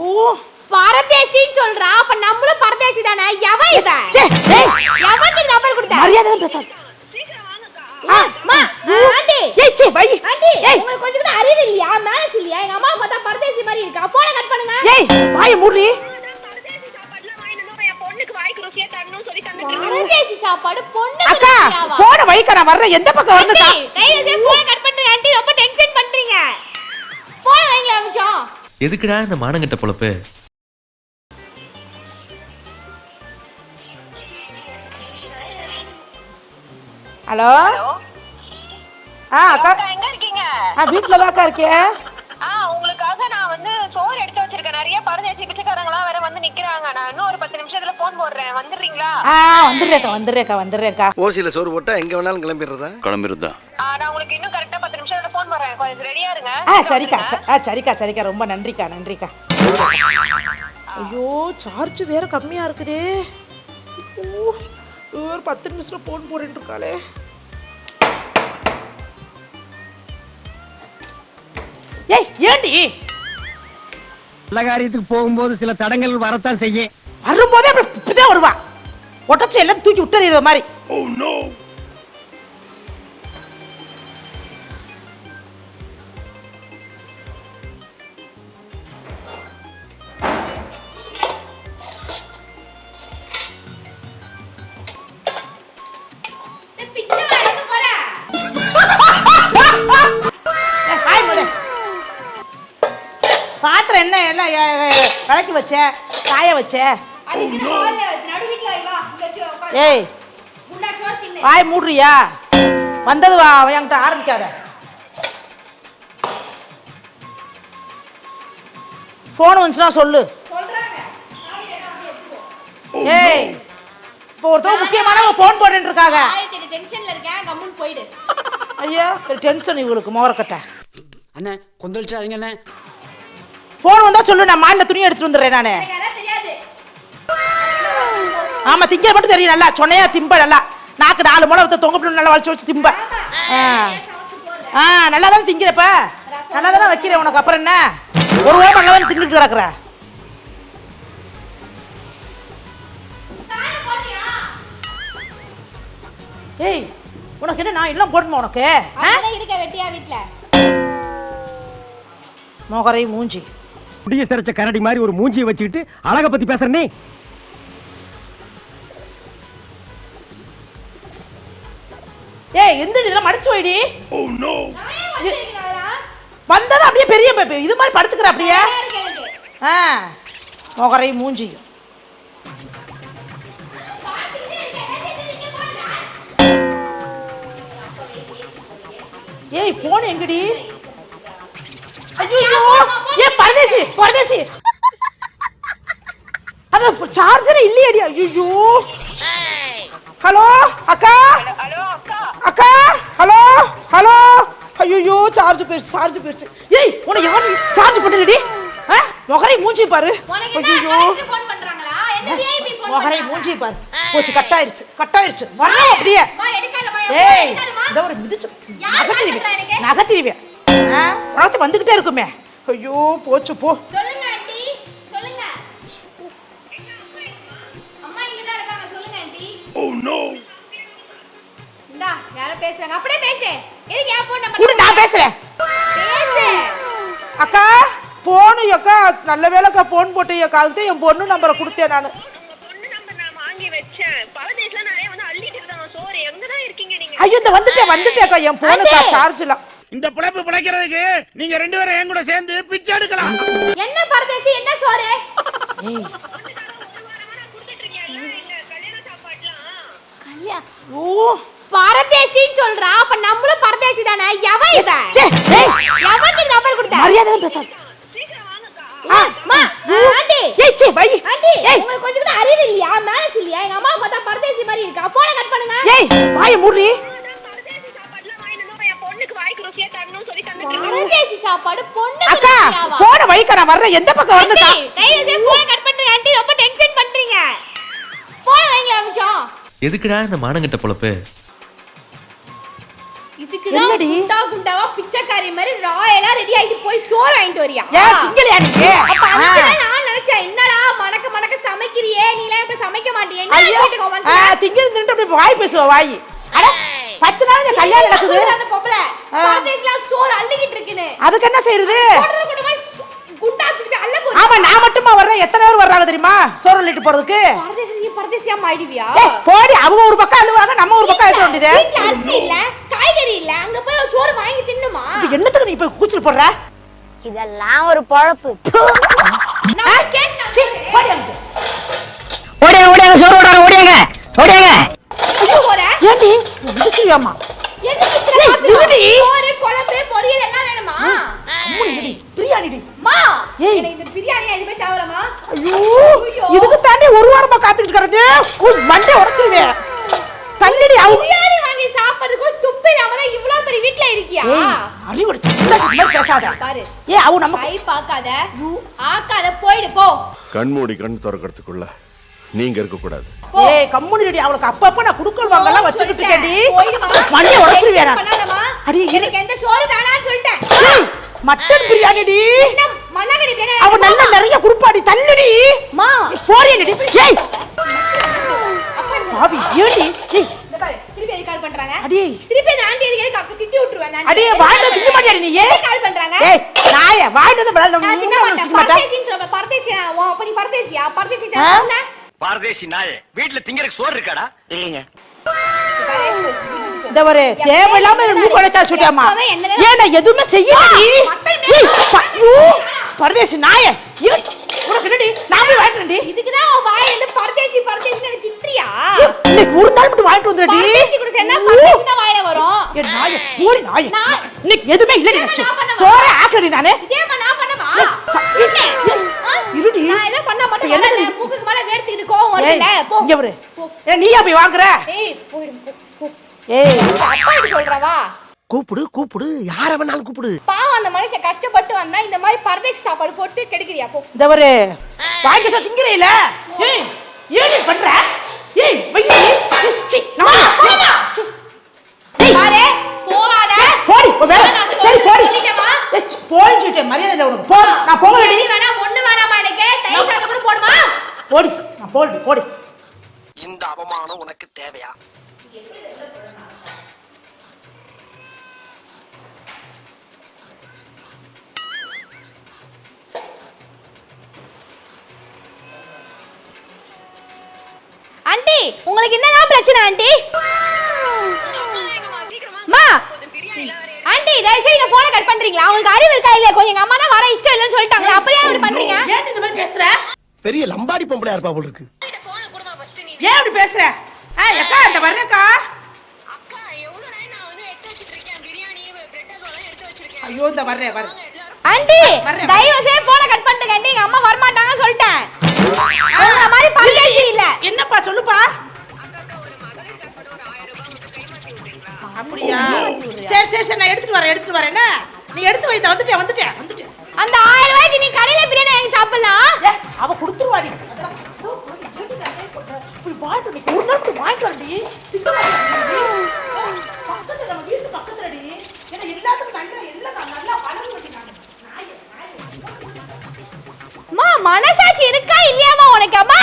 ஓ பரதேசின்னு சொல்றா. அப்ப நம்மளும் பரதேசி தானே? எவன் ஏய், எவனுக்கு நம்பர் கொடுத்த? மரியாதை பேசாது. உங்களுக்கு கொஞ்சம் கூட அறிவு இல்லையா? மேனஸ் இல்லையா? எங்க அம்மா பார்த்தா பரதேசி மாதிரி இருக்கா? போனை கட் பண்ணுங்க. ஏய் வாயை மூடுறி பரதேசி சாப்பாடு பொண்ணு அக்கா போன வைக்க நான் வர்றேன் எந்த பக்கம் வரணுக்கா? போனை கட் பண்றீங்க. ஆண்டி ரொம்ப டென்ஷன் பண்றீங்க. போனை வைங்க நிமிஷம். எதுக்குடா இந்த மானங்கட்ட பொழப்பு? ஹலோ? ஆ அக்கா. அக்கா, எங்க இருக்கீங்க? ஆ வீட்டில் தான்க்கா இருக்கேன் ஆ உங்களுக்காக நான் வந்து சோறு எடுத்து வச்சிருக்கேன். நிறைய பரதேசி பிச்சைக்காரங்களாம் வேற வந்து நிக்கிறாங்க. நான் இன்னும் ஒரு பத்து நிமிஷத்துல போன் போடுறேன். வந்துடுறீங்களா? ஆ வந்துடுறேக்கா வந்துடுறேக்கா வந்துடுறேக்கா ஓசியில சோறு போட்டா எங்க வேணாலும் கிளம்பிடுறதா? கிளம்பிருந்தா ஆ, நான் உங்களுக்கு இன்னும் கரெக்டா கொஞ்சம் ரெடியா இருங்க. ஆ சரிக்கா ச- ஆ சரிக்கா சரிக்கா. ரொம்ப நன்றிக்கா நன்றிக்கா. ஐயோ சார்ஜ் வேற கம்மியா இருக்குதே. ஒரு பத்து நிமிஷத்துல போன் போட்டுட்டு இருக்காளே. ஏய் ஏண்டி? நல்ல காரியத்துக்கு போகும்போது சில தடங்கள் வரத்தான் செய்யும். வரும்போதே அப்படி இப்படிதான் வருவா. ஒட்டச்சி எல்லாம் தூக்கி விட்டுற மாதிரி. விளக்கி வச்ச காய வச்ச. ஏய். வாய் மூடுறியா? வந்தது வா அவன் என்கிட்ட ஆரம்பிக்காத. ஃபோன் வந்துச்சுன்னா சொல்லு. சொல்றாங்க. ஏய் இப்போ ஒருத்தவங்க முக்கியமானவங்க ஃபோன் போட்டுட்டு இருக்காங்க ஐயா ஒரு டென்ஷன் இவங்களுக்கு மோரக்கட்டை. அண்ணே கொந்தளிச்சாதீங்க அண்ணே. ஃபோன் வந்தா சொல்லு நான் மாண்ட துணி எடுத்துட்டு வந்துடுறேன் நான். ஆமா திங்க மட்டும் தெரியும் நல்லா சொன்னையா திம்ப நல்லா. நாக்கு நாலு முளை வச்சு தொங்க நல்லா வலிச்சு வச்சு திம்ப. ஆ நல்லா தானே திங்கிறப்ப? நல்லா தானே வைக்கிறேன் உனக்கு? அப்புறம் என்ன? ஒரு ஓரம் நல்லா தானே தின்னுட்டு கிடக்குற? ஏய் உனக்கு என்ன நான் எல்லாம் போடணுமா உனக்கு? இருக்க வெட்டியா வீட்ல? மொகரை மூஞ்சி. முடிய சிறைச்ச கரடி மாதிரி ஒரு மூஞ்சியை வச்சுக்கிட்டு அழக பத்தி பேசுற நீ ஏய் எந்த இதெல்லாம் மடிச்சு வைடி. ஏன் வச்சிருக்கேன் அதெல்லாம் வந்ததும் அப்படியே பெரிய பேபி இது மாதிரி படுத்துக்கிற அப்படியே. ஆ மொகரை மூஞ்சி பார்த்துக்கிட்டே இருக்கேன் எல்லாத்தையும் நீங்க போடுறா ஏய் போன் எங்கடி? ஐயோ பரதேசி பரதேசி அது சார்ஜர் இல்லையடி. ஐயோ ஹலோ அக்கா. ஹலோ அக்கா அக்கா ஹலோ ஹலோ. ஐயோ சார்ஜ் போயிருச்சு சார்ஜ் போயிருச்சு ஏய் உனக்கு எவன் சார்ஜ் பண்ணலடி? ஆ? முகரை மூஞ்சி பாரு. ஐயோ பண்றாங்க? மூஞ்சி பாரு. போச்சு கட்டாயிருச்சு கட்டாயிருச்சு வரணும் அப்படியே. மா எடுக்காதமா ஏய் இந்த ஒரு மிதிச்சு யார் நகர்த்திடுவேன்? நகர்த்திடுவேன் உனக்கு வந்துகிட்டே இருக்குமே. ஐயோ போச்சு போ. சொல்லுங்க ஆண்டி. சொல்லுங்க. அம்மா இங்க தான் இருக்காங்க. சொல்லுங்க ஆண்டி. ஓ நோ இந்தா யாரோ பேசுறாங்க. அப்படியே பேசு. எதுக்கு என் ஃபோன் கூட நம்பர் நான் பேசுறேன். பேசு. அக்கா போனு அக்கா நல்ல வேலைக்கா போன் போட்டு என் காலத்து என் பொண்ணு நம்பரை கொடுத்தேன் நான். உங்க பொண்ணு நம்பர் நான் வாங்கி வச்சேன். பரதேசில நிறைய வந்து அள்ளிட்டு இருக்காங்க. சோறு எங்கதான் இருக்கீங்க நீங்க? ஐயோ இந்த வந்துட்டேன் வந்துட்டேன்க்கா என் போனுக்கா சார்ஜ்ல இந்த பிழைப்பு பிழைக்கிறதுக்கு நீங்க ரெண்டு பேரும் என் கூட சேர்ந்து பிச்சை எடுக்கலாம். என்ன பரதேசி என்ன சோறு? ஏய். கல்யாண சாப்பாடுலாம் கல்யா ஓ பரதேசின்னு சொல்றா. அப்ப நம்மளும் பரதேசி தானே? எவன் ச்சே, ஏய். எவனுக்கு நம்பர் கொடுத்த? மரியாதை பேசாத. அம்மா, ஆண்டி. ஏய் சே வை. ஆண்டி ஏய். உங்களுக்கு கொஞ்சம் கூட அறிவு இல்லையா? மேனஸ் இல்லையா? எங்க அம்மா பார்த்தா பரதேசி மாதிரி இருக்கா? போனை கட் பண்ணுங்க. ஏய் வாயை மூடுறி. எந்த பக்கம் வரணுக்கா தயவு கட் பண்ணுங்க ரொம்ப டென்ஷன் பண்றீங்க. போன் வாங்கி அமிஷம் எதுக்குடா இந்த குண்டா குண்டாவா மாதிரி ராயலா ரெடி ஆயிட்டு போய் சோறு வாங்கிட்டு வரியா? ஏன் சிங்கலையா நினைச்சேன். என்னடா மணக்க மணக்க சமைக்கிறியே? நீ எல்லாம் சமைக்க மாட்டியே. திங்கிருந்து அப்படியே வாய் பேசுவ வாய். அட பத்து நாள் இந்த கல்யாணம் நடக்குது. சொல்லுது அந்த பொம்பளை. ஆ. பரதேசிலாம் சோறு அள்ளிக்கிட்டு இருக்குன்னு. அதுக்கு என்ன செய்யறது கொண்டு அள்ள ஆமா நான் மட்டுமா வர்றேன்? எத்தனை பேர் வர்றாங்க தெரியுமா? சோறு அள்ளிட்டு போறதுக்கு. பரதேசி நீ பரதேசியா மாறிடுவியா? ஏய், போடி அவங்க ஒரு பக்கம் அள்ளுவாங்க நம்ம ஒரு பக்கம் அழுத்த வேண்டியது. வீட்ல அரிசி இல்ல காய்கறி இல்ல அங்க போய் சோறு வாங்கி தின்னுமா? என்னத்துக்கு நீ போய் கூச்சல் போடுற? இதெல்லாம் ஒரு பொழப்பு. ஓடியாங்க ஓடியாங்க சோறு ஓடாங்க ஓடியாங்க. ஓடியாங்க. முடிச்சிருவியாமா எங்க கிட்ட ஏய், பாத்துக்கோ. இருடி. சோறு குழம்பு பொரியல் எல்லாம் வேணுமா? பிரியாணிடி. மா ஏய். எனக்கு இந்த பிரியாணி இது போய் சாவலமா? ஐயோ ஐயோ. இதுக்கு தாண்டி ஒரு வாரமா காத்துக்கிட்டு உன் மண்டை உடைச்சிருவேன் தள்ளிடி அவங்க பிரியாணி வாங்கி சாப்பிடுறதுக்கு துப்பு இல்லாம இவ்வளவு பெரிய வீட்ல இருக்கியா? அறிவுட சின்ன சின்ன பேசாத. பாரு. ஏ அவ நம்ம கை பார்க்காத. ஆக்காத போயிடு போ. கண்மூடி கண் திறக்கிறதுக்குள்ள நீங்க இருக்க கூடாது. ஏய் கம்முனு அவளுக்கு அப்பப்ப நான் குடுக்கல் வாங்கலாம் வச்சுக்கிட்டு இருக்கேன்டி. போயிடுமா. மண்டை உடைச்சிருவேன். அடி. எனக்கு எந்த சோறு வேணாம்னு சொல்லிட்டேன். மட்டன் பிரியாணிடி. அவ நல்ல நிறைய குடுப்பாடி தள்ளுடி. மா. போறியடி ஏய். பாவி ஏடி ஏய். திருப்பி எதுக்கு கால் பண்றாங்க? அடி. திருப்பி அந்த ஆண்டி எதுக்கு அக்கா திட்டி விட்டுருவேன் நான் அடி வாயில திங்க மாட்டியாடி நீ? ஏய். கால் பண்றாங்க? ஏய் நாய வாயில வந்து பரதேசின்னு சொல்ற பரதேசியா? ஓ அப்ப நீ பரதேசியா? பரதேசி? தானே பாரதேசி நாயே வீட்டுல திங்கறதுக்கு சோறு இருக்காடா? இல்லைங்க. இந்த ஒரு தேவையில்லாம எதுவுமே பரதேசி நாய போய் வாங்கிட்டு ஒரு நாள் மட்டும் வாயில வரும். இன்னைக்கு எதுவுமே இல்லடி? சோற ஆக்கடி நானு? இருடி. என்ன வேர்த்துக்கிட்டு கோவம் ஏய், வருதுல்ல போ. இங்க வரு போ. ஏய், நீயா போய் வாங்குற? ஏய் போயிடு போ, போ. ஏய். அப்பா இப்படி சொல்றவா? கூப்பிடு கூப்பிடு. யார வேணாலும் கூப்பிடு. பாவம் அந்த மனுஷன் கஷ்டப்பட்டு வந்தா இந்த மாதிரி பரதேசி சாப்பாடு போட்டு கெடுக்கிறியா போ. இந்த ஒரு திங்கிறீல ஏய் பண்ற? ஏய் வையி. சி நான் போமா. சி. ஏய், பாரு போகாத. போடி போ சரி போடி. சொல்லிட்டேம்மா. ஏய், சி, போன்னு சொல்லிட்டேன். மரியாதை இல்லை உனக்கு. போ நான் போகலடி. பிரியாணி வேணாம் ஒண்ணு போடி போடி. இந்த அவமானம் உனக்கு தேவையா? ஆண்டி உங்களுக்கு என்னதான் பிரச்சனை ஆண்டி? மா. ஆண்டி தயவு செய்து நீங்க போனை கட் பண்றீங்களா? உங்களுக்கு அறிவு இருக்கா இல்லையா? கொஞ்சம் எங்க அம்மா தான் வர இஷ்டம் இல்லைன்னு சொல்லிட்டாங்களா. அப்புறம் ஏன் இப்படி பண்றீங்க. ஏன் இந்த மாதிரி பேசுற? பெரிய லம்பாடி பொம்பளையா இருப்பா போல இருக்கு ஏன் இப்படி பேசுற? அக்கா இந்த வர்றேக்கா அக்கா எவ்வளவு நேரம் நான் வந்து எடுத்து வச்சிட்டு இருக்கேன் பிரியாணி பிரெட் அல்வாலாம் எடுத்து வச்சிருக்கேன். ஐயோ இந்த வர்றேன் வர்றேன். ஆண்டி. தயவு செய்து போனை கட் பண்ணிட்டுங்க ஆண்டி. எங்க அம்மா வர மாட்டாங்கன்னு சொல்லிட்டேன் உங்களை மாதிரி பரதேசி இல்ல. என்னப்பா சொல்லுப்பா. அப்படியா? சரி சரி சரி நான் எடுத்துட்டு வரேன் எடுத்துட்டு வரேன். என்ன? நீ எடுத்து வை இந்த வந்துட்டேன் வந்துட்டேன். வந்துட்டேன் அந்த ஆயிரம் ரூபாய்க்கு நீ கடையில பிரியாணி வாங்கி சாப்பிடலாம். அவ கொடுத்துருவாடி. அதெல்லாம் போய் வாங்கிட்டு வந்து ஒரு நாள் போய் வாங்கிட்டு வரடி திங்க மாட்டேங்கிறடி. பக்கத்துல நம்ம வீட்டு பக்கத்துலடி. ஏன்னா எல்லாத்துக்கும் நல்லா எல்லாம் நான் நல்லா பழகு வண்டி நான் நாயே, நாயே. அம்மா மனசாட்சி இருக்கா இல்லையாமா உனக்கு அம்மா?